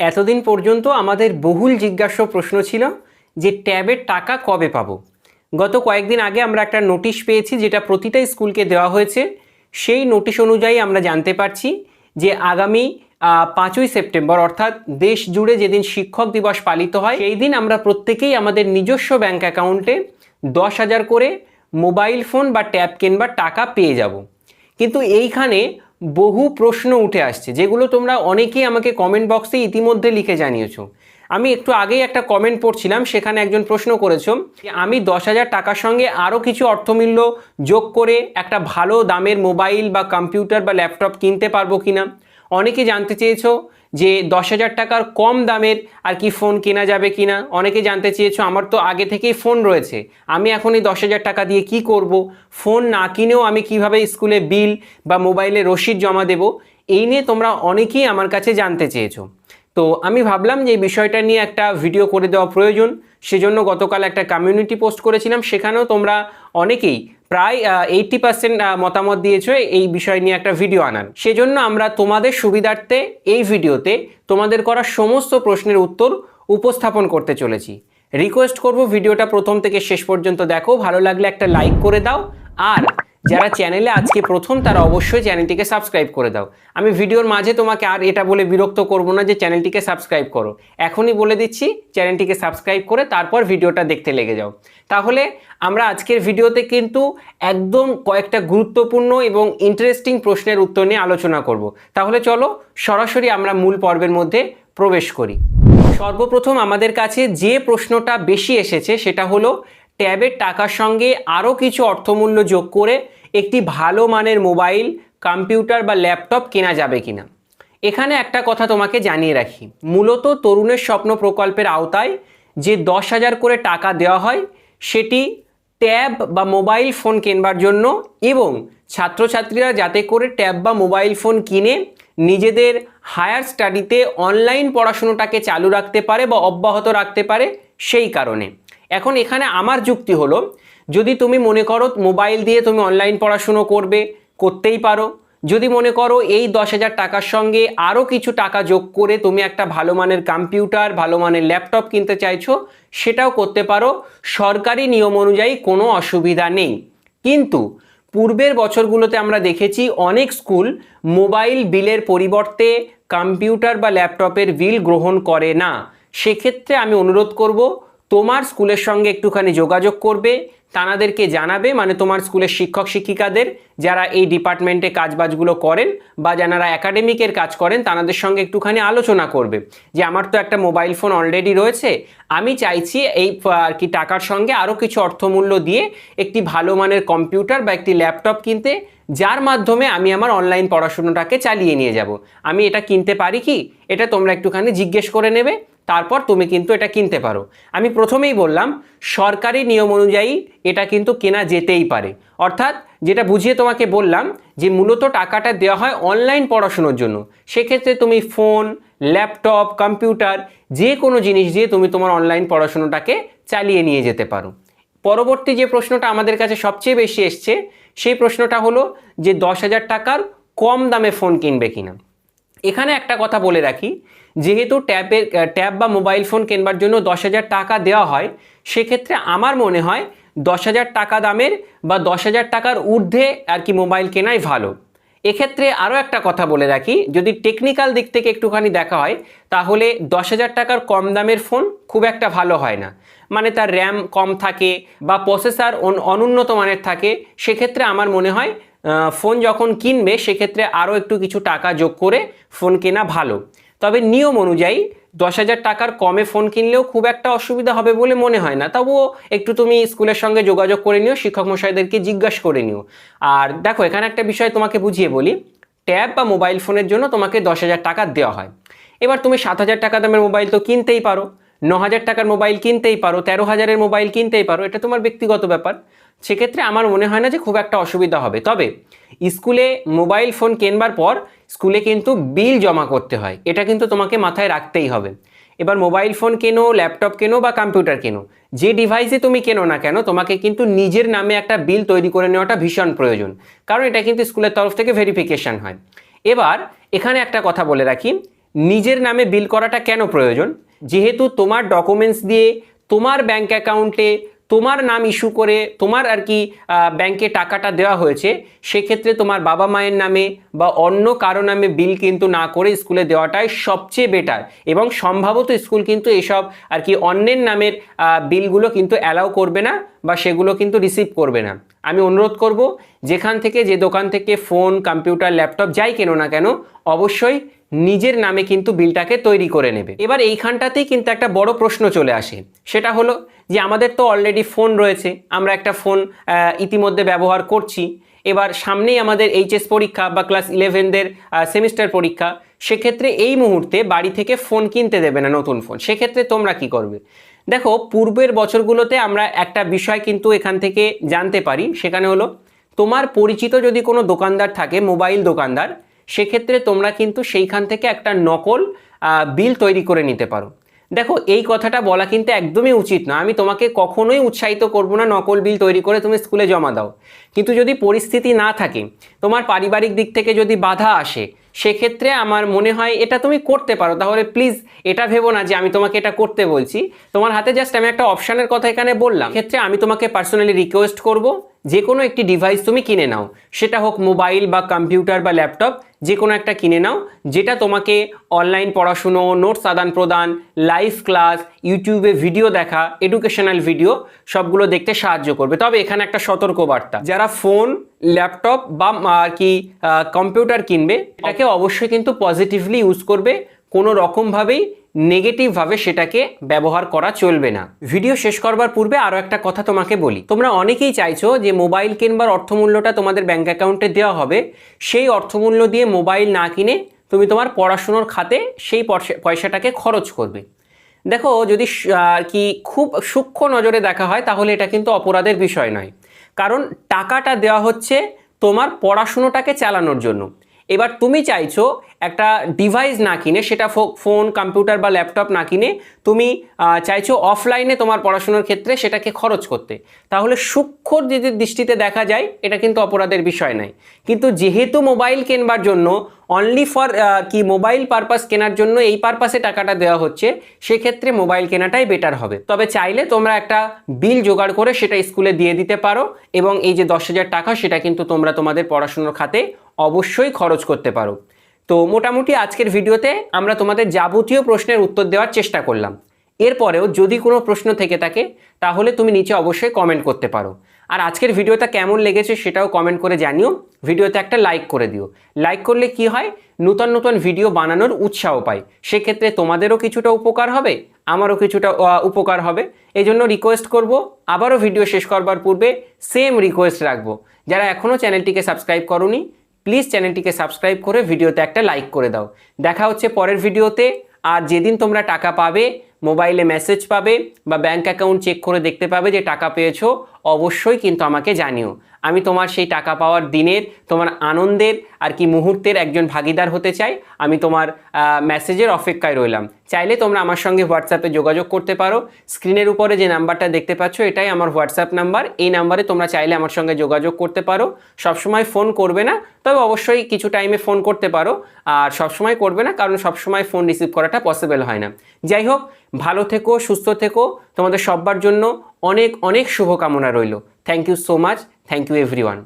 এতদিন পর্যন্ত আমাদের বহুল জিজ্ঞাস্য প্রশ্ন ছিল যে ট্যাবের টাকা কবে পাবো। গত কয়েকদিন আগে আমরা একটা নোটিশ পেয়েছি যেটা প্রতিটা স্কুলকে দেওয়া হয়েছে। সেই নোটিশ অনুযায়ী আমরা জানতে পারছি যে আগামী পাঁচই সেপ্টেম্বর অর্থাৎ দেশ জুড়ে যেদিন শিক্ষক দিবস পালিত হয়, সেই দিন আমরা প্রত্যেকেই আমাদের নিজস্ব ব্যাংক অ্যাকাউন্টে দশ হাজার করে মোবাইল ফোন বা ট্যাব কিনবার টাকা পেয়ে যাব। কিন্তু এইখানে বহু প্রশ্ন উঠে আসছে, যেগুলো তোমরা অনেকেই আমাকে কমেন্ট বক্সে ইতিমধ্যে লিখে জানিয়েছো। আমি একটু আগেই একটা কমেন্ট পড়ছিলাম, সেখানে একজন প্রশ্ন করেছ আমি দশ হাজার টাকার সঙ্গে আরও কিছু অর্থমূল্য যোগ করে একটা ভালো দামের মোবাইল বা কম্পিউটার বা ল্যাপটপ কিনতে পারব কিনা? অনেকে জানতে চেয়েছো যে দশ হাজার টাকার কম দামের আর কি ফোন কেনা যাবে কি না অনেকে জানতে চেয়েছো, আমার তো আগে থেকেই ফোন রয়েছে। আমি এখন এই দশ হাজার টাকা দিয়ে কি করব? ফোন না কিনেও আমি কীভাবে স্কুলে বিল বা মোবাইলে রসিদ জমা দেব? এই নিয়ে তোমরা অনেকেই আমার কাছে জানতে চেয়েছো। তো আমি ভাবলাম যে এই বিষয়টা নিয়ে একটা ভিডিও করে দেওয়া প্রয়োজন। সেজন্য গতকাল একটা কমিউনিটি পোস্ট করেছিলাম। সেখানেও তোমরা অনেকেই প্রায় এইটটি পার্সেন্ট মতামত দিয়েছ এই বিষয় নিয়ে একটা ভিডিও আনান সেজন্য আমরা তোমাদের সুবিধার্থে এই ভিডিওতে তোমাদের করা সমস্ত প্রশ্নের উত্তর উপস্থাপন করতে চলেছি। রিকোয়েস্ট করব ভিডিওটা প্রথম থেকে শেষ পর্যন্ত দেখো, ভালো লাগলে একটা লাইক করে দাও, আর যারা চ্যানেলে আজকে প্রথম, তারা অবশ্যই চ্যানেলটিকে সাবস্ক্রাইব করে দাও। আমি ভিডিওর মাঝে তোমাকে আর এটা বলে বিরক্ত করব না যে চ্যানেলটিকে সাবস্ক্রাইব করো। এখনই বলে দিচ্ছি চ্যানেলটিকে সাবস্ক্রাইব করে তারপর ভিডিওটা দেখতে লেগে যাও। তাহলে আমরা আজকের ভিডিওতে কিন্তু একদম কয়েকটা গুরুত্বপূর্ণ এবং ইন্টারেস্টিং প্রশ্নের উত্তর নিয়ে আলোচনা করব। তাহলে চলো, সরাসরি আমরা মূল পর্বের মধ্যে প্রবেশ করি। সর্বপ্রথম আমাদের কাছে যে প্রশ্নটা বেশি এসেছে, সেটা হলো, ট্যাবের টাকার সঙ্গে আরও কিছু অর্থমূল্য যোগ করে একটি ভালো মানের মোবাইল, কম্পিউটার বা ল্যাপটপ কেনা যাবে কিনা। এখানে একটা কথা তোমাকে জানিয়ে রাখি। মূলত তরুণের স্বপ্ন প্রকল্পের আওতায় যে দশ হাজার করে টাকা দেওয়া হয়, সেটি ট্যাব বা মোবাইল ফোন কেনবার জন্য এবং ছাত্রছাত্রীরা যাতে করে ট্যাব বা মোবাইল ফোন কিনে, নিজেদের হায়ার স্টাডিতে অনলাইন পড়াশুনোটাকে চালু রাখতে পারে বা অব্যাহত রাখতে পারে সেই কারণে। এখন এখানে আমার যুক্তি হলো, যদি তুমি মনে করো মোবাইল দিয়ে তুমি অনলাইন পড়াশুনো করবে, করতেই পারো। যদি মনে করো এই দশ হাজার টাকার সঙ্গে আরও কিছু টাকা যোগ করে তুমি একটা ভালো মানের কম্পিউটার ভালো মানের ল্যাপটপ কিনতে চাইছো, সেটাও করতে পারো। সরকারি নিয়ম অনুযায়ী কোনো অসুবিধা নেই। কিন্তু পূর্বের বছরগুলোতে আমরা দেখেছি অনেক স্কুল মোবাইল বিলের পরিবর্তে কম্পিউটার বা ল্যাপটপের বিল গ্রহণ করে না। সেক্ষেত্রে আমি অনুরোধ করব তোমার স্কুলের সঙ্গে একটুখানি যোগাযোগ করবে, তানাদেরকে জানাবে মানে তোমার স্কুলের শিক্ষক, শিক্ষিকাদের যারা এই ডিপার্টমেন্টে কাজবাজগুলো করেন বা যারা একাডেমিকের কাজ করেন, তানাদের সঙ্গে একটুখানি আলোচনা করবে। যে আমার তো একটা মোবাইল ফোন অলরেডি রয়েছে, আমি চাইছি এই আর কি টাকার সঙ্গে আরও কিছু অর্থমূল্য দিয়ে একটি ভালো মানের কম্পিউটার বা একটি ল্যাপটপ কিনতে, যার মাধ্যমে আমি আমার অনলাইন পড়াশুনোটাকে চালিয়ে নিয়ে যাব। আমি এটা কিনতে পারি কি? এটা তোমরা একটুখানি জিজ্ঞেস করে নেবে। তারপর তুমি কিন্তু এটা কিনতে পারো। আমি প্রথমেই বললাম, সরকারি নিয়ম অনুযায়ী এটা কিন্তু কেনা যেতেই পারে। অর্থাৎ যেটা বুঝিয়ে তোমাকে বললাম যে মূলত টাকাটা দেওয়া হয় অনলাইন পড়াশুনোর জন্য। সেক্ষেত্রে তুমি ফোন, ল্যাপটপ, কম্পিউটার, যে কোনো জিনিস দিয়ে তুমি তোমার অনলাইন পড়াশুনোটাকে চালিয়ে নিয়ে যেতে পারো। পরবর্তী যে প্রশ্নটা আমাদের কাছে সবচেয়ে বেশি এসছে, সেই প্রশ্নটা হলো যে দশ হাজার টাকার কম দামে ফোন কিনবে কিনা। এখানে একটা কথা বলে রাখি যেহেতু ট্যাবের ট্যাব বা মোবাইল ফোন কেনবার জন্য দশ হাজার টাকা দেওয়া হয়, সেক্ষেত্রে আমার মনে হয় দশ হাজার টাকা দামের বা দশ হাজার টাকার ঊর্ধ্বে আর কি মোবাইল কেনাই ভালো। এক্ষেত্রে আরও একটা কথা বলে রাখি, যদি টেকনিক্যাল দিক থেকে একটুখানি দেখা হয়, তাহলে দশ হাজার টাকার কম দামের ফোন খুব একটা ভালো হয় না। মানে তার র্যাম কম থাকে বা প্রসেসর অনুন্নত মানের থাকে, সেক্ষেত্রে আমার মনে হয় ফোন যখন কিনবে, সেক্ষেত্রে আরও একটু কিছু টাকা যোগ করে ফোন কেনা ভালো। তবে নিয়ম অনুযায়ী দশ হাজার টাকার কমে ফোন কিনলেও খুব একটা অসুবিধা হবে বলে মনে হয় না। তবুও একটু তুমি স্কুলের সঙ্গে যোগাযোগ করে নিও, শিক্ষক মশাইদেরকে জিজ্ঞাসা করে নিও। আর দেখো, এখানে একটা বিষয় তোমাকে বুঝিয়ে বলি। ট্যাব বা মোবাইল ফোনের জন্য তোমাকে দশ হাজার টাকা দেওয়া হয়। এবার তুমি সাত হাজার টাকা দামের মোবাইল তো কিনতেই পারো ন হাজার টাকার মোবাইল কিনতেই পারো তেরো হাজারের মোবাইল কিনতেই পারো, এটা তোমার ব্যক্তিগত ব্যাপার। সেক্ষেত্রে আমার মনে হয় না যে খুব একটা অসুবিধা হবে। তবে স্কুলে মোবাইল ফোন কেনবার পর স্কুলে কিন্তু বিল জমা করতে হয়। এটা কিন্তু তোমাকে মাথায় রাখতেই হবে। এবার মোবাইল ফোন কেনো, ল্যাপটপ কেনো বা কম্পিউটার কেনো, যে ডিভাইসে তুমি কেনো না কেন, তোমাকে কিন্তু নিজের নামে একটা বিল তৈরি করে নেওয়াটা ভীষণ প্রয়োজন। কারণ এটা কিন্তু স্কুলের তরফ থেকে ভেরিফিকেশন হয়। এবার এখানে একটা কথা বলে রাখি, নিজের নামে বিল করাটা কেন প্রয়োজন? যেহেতু তোমার ডকুমেন্টস দিয়ে তোমার ব্যাংক অ্যাকাউন্টে তোমার নাম ইস্যু করে তোমার আর কি ব্যাংকে টাকাটা দেওয়া হয়েছে, সেক্ষেত্রে তোমার বাবা মায়ের নামে বা অন্য কারও নামে বিল কিন্তু না করে স্কুলে দেওয়াটাই সবচেয়ে বেটার এবং সম্ভবত স্কুল কিন্তু এসব আর কি অন্যের নামের বিলগুলো কিন্তু অ্যালাউ করবে না বা সেগুলো কিন্তু রিসিভ করবে না। আমি অনুরোধ করব, যেখান থেকে, যে দোকান থেকে ফোন কম্পিউটার ল্যাপটপ যাই কেনো না কেন, অবশ্যই নিজের নামে কিন্তু বিলটাকে তৈরি করে নেবে। এবার এইখানটাতেই কিন্তু একটা বড় প্রশ্ন চলে আসে। সেটা হলো যে আমাদের তো অলরেডি ফোন রয়েছে, আমরা একটা ফোন ইতিমধ্যে ব্যবহার করছি। এবার সামনেই আমাদের এইচএস পরীক্ষা বা ক্লাস ইলেভেনদের সেমিস্টার পরীক্ষা, সেক্ষেত্রে এই মুহূর্তে বাড়ি থেকে ফোন কিনতে দেবে না নতুন ফোন সেক্ষেত্রে তোমরা কি করবে? দেখো, পূর্বের বছরগুলোতে আমরা একটা বিষয় কিন্তু এখান থেকে জানতে পারি। সেখানে হলো, তোমার পরিচিত যদি কোনো দোকানদার থাকে, মোবাইল দোকানদার সেক্ষেত্রে তোমরা কিন্তু সেইখান থেকে একটা নকল বিল তৈরি করে নিতে পারো। দেখো, এই কথাটা বলা কিন্তু একদমই উচিত না আমি তোমাকে কখনোই উৎসাহিত করব না, নকল বিল তৈরি করে তুমি স্কুলে জমা দাও। কিন্তু যদি পরিস্থিতি না থাকে, তোমার পারিবারিক দিক থেকে যদি বাধা আসে, সেক্ষেত্রে আমার মনে হয় এটা তুমি করতে পারো। তাহলে প্লিজ এটা ভেবো না যে আমি তোমাকে এটা করতে বলছি। তোমার হাতে জাস্ট আমি একটা অপশানের কথা এখানে বললাম। ক্ষেত্রে আমি তোমাকে পার্সোনালি রিকোয়েস্ট করব যে কোনো একটি ডিভাইস তুমি কিনে নাও। সেটা হোক মোবাইল বা কম্পিউটার বা ল্যাপটপ যে কোনো একটা কিনে নাও, যেটা তোমাকে অনলাইন পড়াশুনো নোটস আদান প্রদান লাইভ ক্লাস ইউটিউবে ভিডিও দেখা এডুকেশনাল ভিডিও সবগুলো দেখতে সাহায্য করবে। তবে এখানে একটা সতর্কবার্তা, যারা ফোন ল্যাপটপ বা আর কি কম্পিউটার কিনবে, এটাকে অবশ্যই কিন্তু পজিটিভলি ইউজ করবে। কোনো রকমভাবেই নেগেটিভভাবে সেটাকে ব্যবহার করা চলবে না। ভিডিও শেষ করবার পূর্বে আরও একটা কথা তোমাকে বলি। তোমরা অনেকেই চাইছো যে মোবাইল কিনবার অর্থমূল্যটা তোমাদের ব্যাঙ্ক অ্যাকাউন্টে দেওয়া হবে। সেই অর্থমূল্য দিয়ে মোবাইল না কিনে তুমি তোমার পড়াশুনোর খাতে সেই পয়সাটাকে খরচ করবে। দেখো, যদি আর কি খুব সূক্ষ্ম নজরে দেখা হয়, তাহলে এটা কিন্তু অপরাধের বিষয় নয়। কারণ টাকাটা দেওয়া হচ্ছে তোমার পড়াশুনোটাকে চালানোর জন্য। এবার তুমি চাইছো একটা ডিভাইস না কিনে, সেটা ফোন কম্পিউটার বা ল্যাপটপ না কিনে, তুমি চাইছো অফলাইনে তোমার পড়াশোনার ক্ষেত্রে সেটাকে খরচ করতে। তাহলে সূক্ষ্ম যদি দৃষ্টিতে দেখা যায়, এটা কিন্তু অপরাধের বিষয় নয়। কিন্তু যেহেতু মোবাইল কেনবার জন্য অনলি ফর কি মোবাইল পারপাস কেনার জন্য এই পারপাসে টাকাটা দেওয়া হচ্ছে, সেক্ষেত্রে মোবাইল কেনাটাই বেটার হবে। তবে চাইলে তোমরা একটা বিল জোগাড় করে সেটা স্কুলে দিয়ে দিতে পারো এবং এই যে দশ হাজার টাকা সেটা কিন্তু তোমরা তোমাদের পড়াশুনোর খাতে অবশ্যই খরচ করতে পারো। তো মোটামুটি আজকের ভিডিওতে আমরা তোমাদের যাবতীয় প্রশ্নের উত্তর দেওয়ার চেষ্টা করলাম। এরপরেও যদি কোনো প্রশ্ন থেকে থাকে, তাহলে তুমি নিচে অবশ্যই কমেন্ট করতে পারো। আর আজকের ভিডিওটা কেমন লেগেছে সেটাও কমেন্ট করে জানিও। ভিডিওতে একটা লাইক করে দিও। লাইক করলে কি হয়? নতুন নতুন ভিডিও বানানোর উৎসাহ পাই। সেক্ষেত্রে তোমাদেরও কিছুটা উপকার হবে, আমারও কিছুটা উপকার হবে। এই জন্য রিকোয়েস্ট করব, আবারও ভিডিও শেষ করবার পূর্বে সেম রিকোয়েস্ট রাখব। যারা এখনও চ্যানেলটিকে সাবস্ক্রাইব করনি প্লিজ চ্যানেলটিকে সাবস্ক্রাইব করে ভিডিওতে একটা লাইক করে দাও। দেখা হচ্ছে পরের ভিডিওতে আর যেদিন তোমরা টাকা পাবে মোবাইলে মেসেজ পাবে বা ব্যাঙ্ক অ্যাকাউন্ট চেক করে দেখতে পাবে যে টাকা পেয়েছ, অবশ্যই কিন্তু আমাকে জানিও। আমি তোমার সেই টাকা পাওয়ার দিনের, তোমার আনন্দের আর কি মুহূর্তের একজন ভাগিদার হতে চাই। আমি তোমার মেসেজের অপেক্ষায় রইলাম। চাইলে তোমরা আমার সঙ্গে হোয়াটসঅ্যাপে যোগাযোগ করতে পারো। স্ক্রিনের উপরে যে নাম্বারটা দেখতে পাচ্ছ, এটাই আমার হোয়াটসঅ্যাপ নাম্বার। এই নাম্বারে তোমরা চাইলে আমার সঙ্গে যোগাযোগ করতে পারো। সবসময় ফোন করবে না, তবে অবশ্যই কিছু টাইমে ফোন করতে পারো। আর সবসময় করবে না, কারণ সবসময় ফোন রিসিভ করাটা পসিবল হয় না। যাই হোক ভালো থেকো, সুস্থ থেকো। তোমাদের সবার জন্য অনেক অনেক শুভকামনা রইল। Thank you so much thank you everyone